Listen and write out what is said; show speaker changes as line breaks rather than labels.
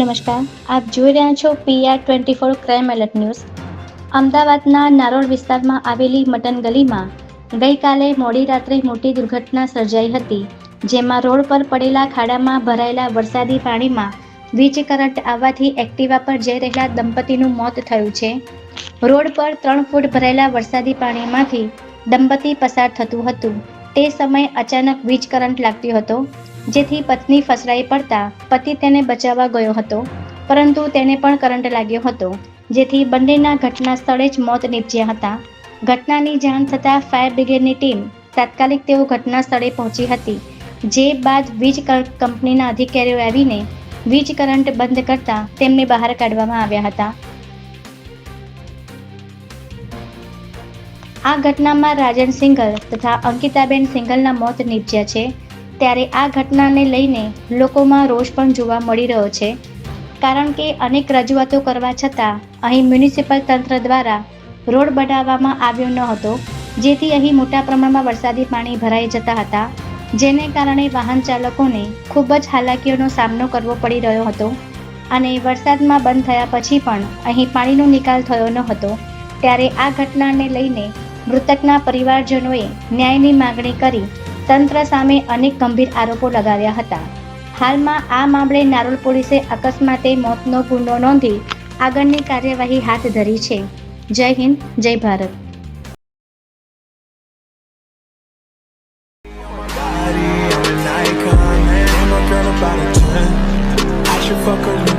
નમસ્કાર, આપ જોઈ રહ્યા છો PR twenty four crime alert news અમદાવાદના નારોલ વિસ્તારમાં આવેલી મટન ગલીમાં ગઈકાલે મોડી રાત્રે મોટી દુર્ઘટના સર્જાઈ હતી, જેમાં રોડ પર પડેલા ખાડામાં ભરાયેલા વરસાદી પાણીમાં વીજ કરંટ આવવાથી એક્ટિવા પર જઈ રહેલા દંપતીનું મોત થયું છે. રોડ પર ત્રણ ફૂટ ભરાયેલા વરસાદી પાણીમાંથી દંપતી પસાર થતું હતું. તે સમયે અચાનક વીજ કરંટ લાગ્યો હતો. જેથી પત્ની ફસરાઈ પડતા પતિ તેને બચાવવા ગયો હતો, પરંતુ તેને પણ કરંટ લાગ્યો હતો, જેથી બંનેના ઘટના સ્થળે જ મોત નીપજ્યા હતા. ઘટનાની જાણ થતાં ફાયર બ્રિગેડની ટીમ તાત્કાલિક તેઓ ઘટના સ્થળે પહોંચી હતી, જે બાદ વીજ કંપનીના અધિકારીઓ આવીને વીજ કરંટ બંધ કરતા તેમને બહાર કાઢવામાં આવ્યા હતા. આ ઘટનામાં રાજન સિંઘલ તથા અંકિતાબેન સિંઘલના મોત નીપજ્યા છે. ત્યારે આ ઘટનાને લઈને લોકોમાં રોષ પણ જોવા મળી રહ્યો છે. કારણ કે અનેક રજૂઆતો કરવા છતાં અહીં મ્યુનિસિપલ તંત્ર દ્વારા રોડ બનાવવામાં આવ્યો ન હતો. જેથી અહીં મોટા પ્રમાણમાં વરસાદી પાણી ભરાઈ જતા હતા, જેને કારણે વાહન ચાલકોને ખૂબ જ હાલાકીઓનો સામનો કરવો પડી રહ્યો હતો અને વરસાદમાં બંધ થયા પછી પણ અહીં પાણીનો નિકાલ થયો ન હતો. ત્યારે આ ઘટનાને લઈને મૃતકના પરિવારજનોએ ન્યાયની માગણી કરી તંત્ર સામે અનેક ગંભીર આરોપો લગાવ્યા હતા હાલમાં આ મામલે નારોલ પોલીસે અકસ્માતે મોતનો ગુનો નોંધી આગળની કાર્યવાહી હાથ ધરી છે જય હિન્દ જય Bharat
body, I'm an icon, man. My girl about a 10. I should fuck the